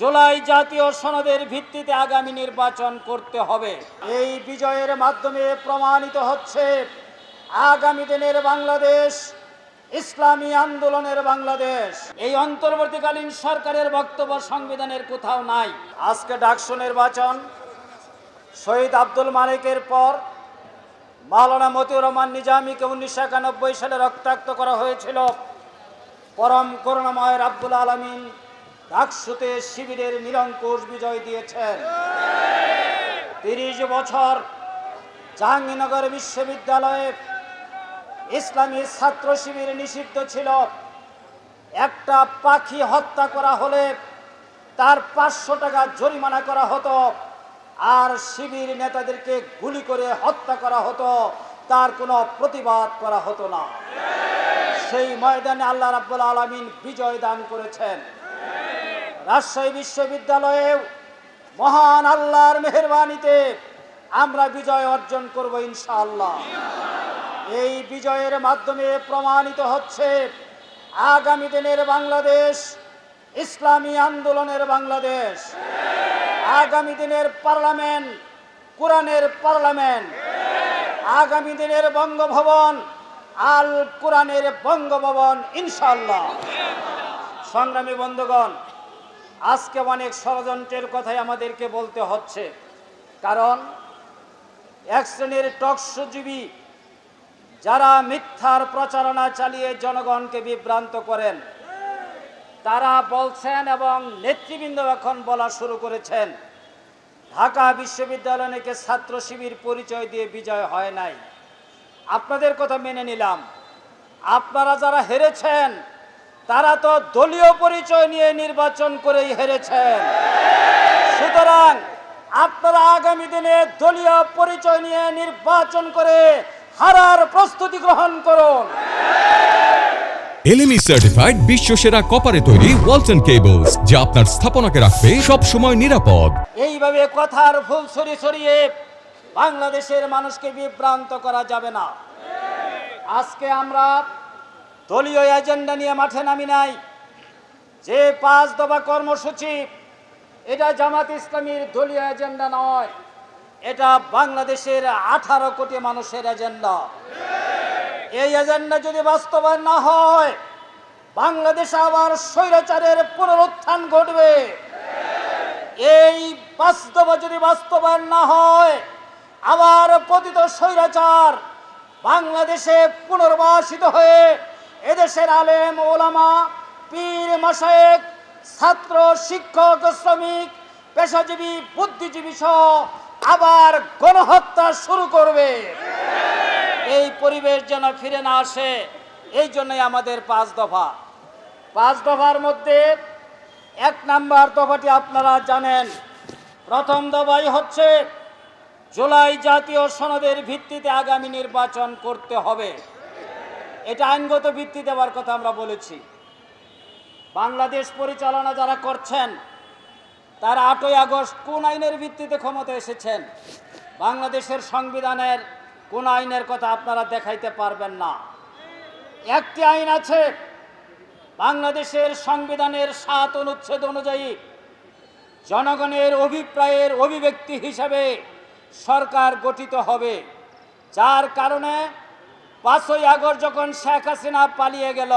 জুলাই জাতীয় সনদের ভিত্তিতে আগামী নির্বাচন করতে হবে। এই বিজয়ের মাধ্যমে প্রমাণিত হচ্ছে, আগামী দিনের বাংলাদেশ, ইসলামী আন্দোলনের বাংলাদেশ। এই অন্তর্বর্তীকালীন সরকারের বক্তব্য সংবিধানের কোথাও নাই। আজকে ডাকসু নির্বাচন, শহীদ আব্দুল মালিকের পর মাওলানা মতিউর রহমান নিজামীকে উনিশশো একানব্বই সালে রক্তাক্ত করা হয়েছিল। পরম করুণাময়ের আব্দুল আলমিন ডাকসুতে শিবিরের নিরঙ্কুশ বিজয় দিয়েছেন। তিরিশ বছর জাহাঙ্গীরনগর বিশ্ববিদ্যালয়ে ইসলামী ছাত্র শিবির নিষিদ্ধ ছিল। একটা পাখি হত্যা করা হলে তার পাঁচশো টাকা জরিমানা করা হতো আর শিবির নেতাদেরকে গুলি করে হত্যা করা হতো। তার কোনো প্রতিবাদ করা হতো না। সেই ময়দানে আল্লাহ রাব্বুল আলমিন বিজয় দান করেছেন। রাজশাহী বিশ্ববিদ্যালয়েও মহান আল্লাহর মেহরবানিতে আমরা বিজয় অর্জন করব ইনশাআল্লাহ। এই বিজয়ের মাধ্যমে প্রমাণিত হচ্ছে আগামী দিনের বাংলাদেশ, ইসলামী আন্দোলনের বাংলাদেশ। আগামী দিনের পার্লামেন্ট, কোরআনের পার্লামেন্ট। আগামী দিনের বঙ্গভবন, আল কোরআনের বঙ্গভবন, ইনশাআল্লাহ। সংগ্রামী বন্ধুগণ, আজকে অনেক ষড়যন্ত্রের কথাই আমাদেরকে বলতে হচ্ছে। কারণ, এক শ্রেণির টকসজীবী যারা মিথ্যার প্রচারণা চালিয়ে জনগণকে বিভ্রান্ত করেন, তারা বলছেন এবং নেতৃবৃন্দ এখন বলা শুরু করেছেন, ঢাকা বিশ্ববিদ্যালয় নাকি ছাত্র শিবির পরিচয় দিয়ে বিজয় হয় নাই। আপনাদের কথা মেনে নিলাম। আপনারা যারা হেরেছেন তারা তো দলীয় পরিচয় নিয়ে নির্বাচন করেই হেরেছেন। সুতরাং আপনারা আগামী দিনে দলীয় পরিচয় নিয়ে নির্বাচন করে হারার প্রস্তুতি গ্রহণ করুন। এলিমি সার্টিফাইড বিশ্ব সেরা কপারে তৈরি ওয়ালটন কেবলস যা আপনার স্থাপনাকে রাখবে সব সময় নিরাপদ। এইভাবে কথার ফুল ছড়িয়ে ছড়িয়ে বাংলাদেশের মানুষকে বিভ্রান্ত করা যাবে না। আজকে আমরা দলীয় এজেন্ডা নিয়ে মাঠে নামি নাই। যে পাঁচ দফা কর্মসূচি, এটা জামাত ইসলামীর দলীয় এজেন্ডা নয়, এটা বাংলাদেশের আঠারো কোটি মানুষের এজেন্ডা। এই এজেন্ডা যদি বাস্তবায়ন না হয়, বাংলাদেশে আবার স্বৈরাচারের পুনরুত্থান ঘটবে। এই বাস্তব যদি বাস্তবায়ন না হয়, আবার পতিত স্বৈরাচার বাংলাদেশে পুনর্বাসিত হয়ে এদেশের আলেম ওলামা, পীর মাসায়েক ছাত্র, শিক্ষক, শ্রমিক, পেশাজীবী, বুদ্ধিজীবী সহ আবার গণহত্যা শুরু করবে। এই পরিবেশ যেন ফিরে না আসে, এই জন্যই আমাদের পাঁচ দফা। পাঁচ দফার মধ্যে এক নাম্বার দফাটি আপনারা জানেন। প্রথম দফাই হচ্ছে, জুলাই জাতীয় সনদের ভিত্তিতে আগামী নির্বাচন করতে হবে। এটা আইনগত ভিত্তি দেওয়ার কথা আমরা বলেছি। বাংলাদেশ পরিচালনা যারা করছেন, তারা আটই আগস্ট কোন আইনের ভিত্তিতে ক্ষমতা এসেছেন? বাংলাদেশের সংবিধানের কোন আইনের কথা আপনারা দেখাইতে পারবেন না। একটি আইন আছে, বাংলাদেশের সংবিধানের সাত অনুচ্ছেদ অনুযায়ী জনগণের অভিপ্রায়ের অভিব্যক্তি হিসাবে সরকার গঠিত হবে, যার কারণে পাঁচই আগস্ট যখন শেখ হাসিনা পালিয়ে গেল,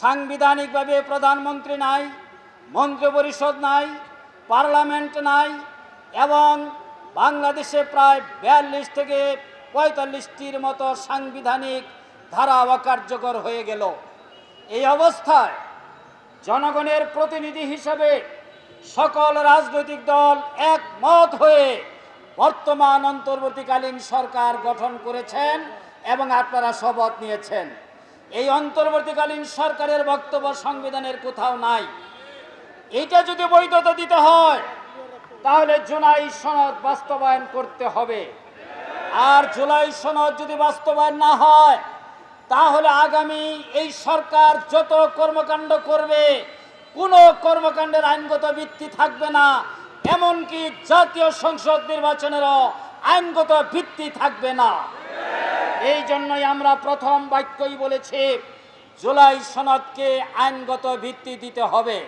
সাংবিধানিকভাবে প্রধানমন্ত্রী নাই, মন্ত্রিপরিষদ নাই, পার্লামেন্ট নাই, এবং বাংলাদেশে প্রায় বিয়াল্লিশ থেকে পঁয়তাল্লিশটির মতো সাংবিধানিক ধারা অকার্যকর হয়ে গেল। এই অবস্থায় জনগণের প্রতিনিধি হিসেবে সকল রাজনৈতিক দল একমত হয়ে বর্তমান অন্তর্বর্তীকালীন সরকার গঠন করেছেন। এবং আপনারা শপথ নিয়েছেন। এই অন্তর্বর্তীকালীন সরকারের বক্তব্য সংবিধানের কোথাও নাই। এইটা যদি বৈধতা দিতে হয়, তাহলে জুলাই সনদ বাস্তবায়ন করতে হবে। আর জুলাই সনদ যদি বাস্তবায়ন না হয়, তাহলে আগামী এই সরকার যত কর্মকাণ্ড করবে, কোনো কর্মকাণ্ডের আইনগত ভিত্তি থাকবে না। এমনকি জাতীয় সংসদ নির্বাচনেরও আইনগত ভিত্তি থাকবে না। এই জন্যই আমরা প্রথম বাক্যই বলেছি জুলাই সনদকে আইনগত ভিত্তি দিতে হবে।